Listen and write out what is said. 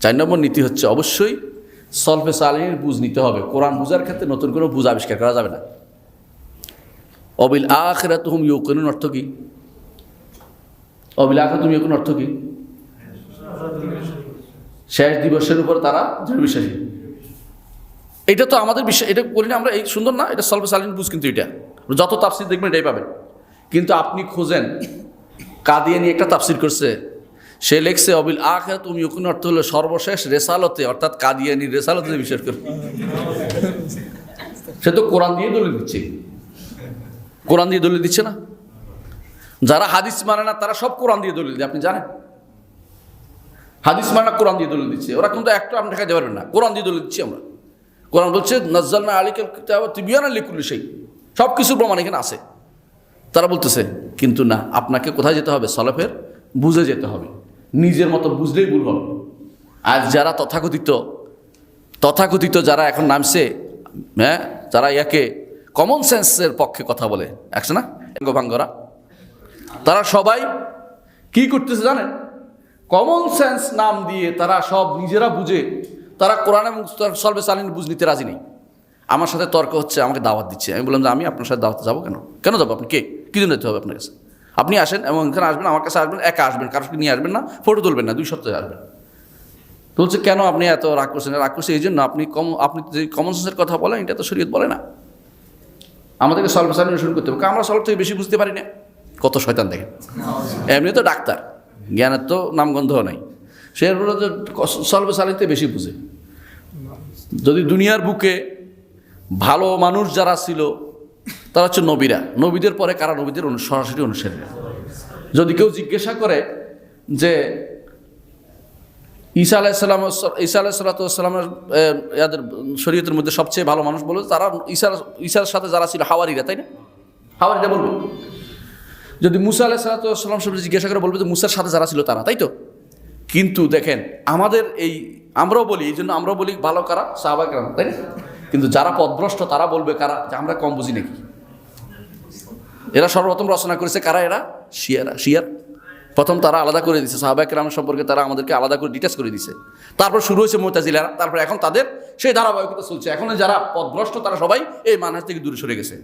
চার নম্বর নীতি হচ্ছে অবশ্যই সলফে সালিনের বুঝ নিতে হবে। কোরআন বুঝার ক্ষেত্রে নতুন কোনো বুঝ আবিষ্কার করা যাবে না। অবিল আখেরা তুহুম ইউকিনুন অর্থ কি? অবিল আখেরা তুমি ইউকিন অর্থ কি? শেষ দিবসের উপর তারা দৃঢ় বিশ্বাসী এটা তো আমাদের বিশ্বাস এটা করি না আমরা, এই সুন্দর না? এটা সলভে সালিন বুঝ কিন্তু এটা। যত তাফসির দেখবেন এটাই পাবেন। কিন্তু আপনি খোঁজেন কাদিয়ে নিয়ে একটা তাফসির করছে সে লেখছে, অবিল আখের তুমি ওখানে অর্থ হলো সর্বশেষ রেসালতে, অর্থাৎ কাদিয়ানি রেসালতে বিশ্বাস করে। সে তো কোরআন দিয়ে দলিল দিচ্ছে। কোরআন দিয়ে দলিল দিচ্ছে না? যারা হাদিস মানে না, তারা সব কোরআন দিয়ে দলিল দেয়, আপনি জানেন? হাদিস মানে না, কোরআন দিয়ে দলিল দিচ্ছে। ওরা কিন্তু একটু আপনি দেখাতে পারবেন না, কোরআন দিয়ে দলিল দিচ্ছি আমরা। কোরআন বলছে, নজ্জালনা কিতাব তিবিয়ানা লিকুল্লি সেই সব কিছুর প্রমাণ এখানে আছে। তারা বলতেছে, কিন্তু না, আপনাকে কোথায় যেতে হবে? সলফের বুঝে যেতে হবে। নিজের মতো বুঝলেই ভুল হবে। আর যারা তথাকথিত তথাকথিত যারা এখন নামছে হ্যাঁ যারা ইয়াকে কমন সেন্সের পক্ষে কথা বলে, একশো না? ভাঙ্গরা তারা সবাই কি করতেছে জানেন? কমন সেন্স নাম দিয়ে তারা সব নিজেরা বুঝে, তারা কোরআন এবং সলবে সালিন বুঝ নিতে রাজি নেই। আমার সাথে তর্ক হচ্ছে, আমাকে দাওয়াত দিচ্ছে। আমি বললাম যে আমি আপনার সাথে দাওয়াতে যাব কেন? কেন যাব আপনি? কে? কী জন্য যেতে হবে আপনার কাছে? আপনি আসেন এবং এখানে আসবেন, আমার কাছে আসবেন, একা আসবেন, কারোর নিয়ে আসবেন না ফটো তুলবেন না, দুই সপ্তাহে আসবেন। তো বলছে কেন আপনি এত রাগ করছেন? রাগ করছে এই জন্য আপনি কম, আপনি যে কমন সেন্সের কথা বলেন, এটা তো শরীয়ত বলে না। আমাদেরকে সলভ সালিন শুরু করতে হবে আমরা সলভ থেকে বেশি বুঝতে পারি না। কত শয়তান দেখেন। এমনি তো ডাক্তার, জ্ঞানের তো নামগন্ধ নাই। সে সলভ সালিনতে বেশি বুঝে। যদি দুনিয়ার বুকে ভালো মানুষ যারা ছিল তারা হচ্ছে নবীরা। নবীদের পরে কারা? নবীদের সরাসরি অনুসারী যদি কেউ জিজ্ঞাসা করে যে ঈসা আলাইসাল্লাম ঈসা আলাইসাল্লামের ইয়াদের শরীয়তের মধ্যে সবচেয়ে ভালো মানুষ বলে, তারা ঈশার ঈশার সাথে যারা ছিল হাওয়ারিরা, তাই না? হাওয়ারিরা বলবে। যদি মুসা আলাইসাল্লাম সব জিজ্ঞাসা করে বলবে যে মুসার সাথে যারা ছিল তারা, তাই তো? কিন্তু দেখেন, আমাদের এই, আমরাও বলি, এই জন্য আমরাও বলি ভালো কারা? সাহাবাক তাই না? কিন্তু যারা পদভ্রষ্ট, তারা বলবে কারা? যে আমরা কম বুঝি নাকি। এরা সর্বপ্রথম রচনা করেছে কারা এরা? শিয়ারা, শিয়ার। প্রথম তারা আলাদা করে দিছে সাহাবাহিক রাম সম্পর্কে তারা আমাদেরকে আলাদা করে ডিটেলস করে দিছে তারপর শুরু হয়েছে মোতাজিলারা, তারপর এখন তাদের সেই ধারাবাহিকতা চলছে। এখন যারা পদভ্রষ্ট তারা সবাই এই মানহাজ থেকে দূরে সরে গেছে।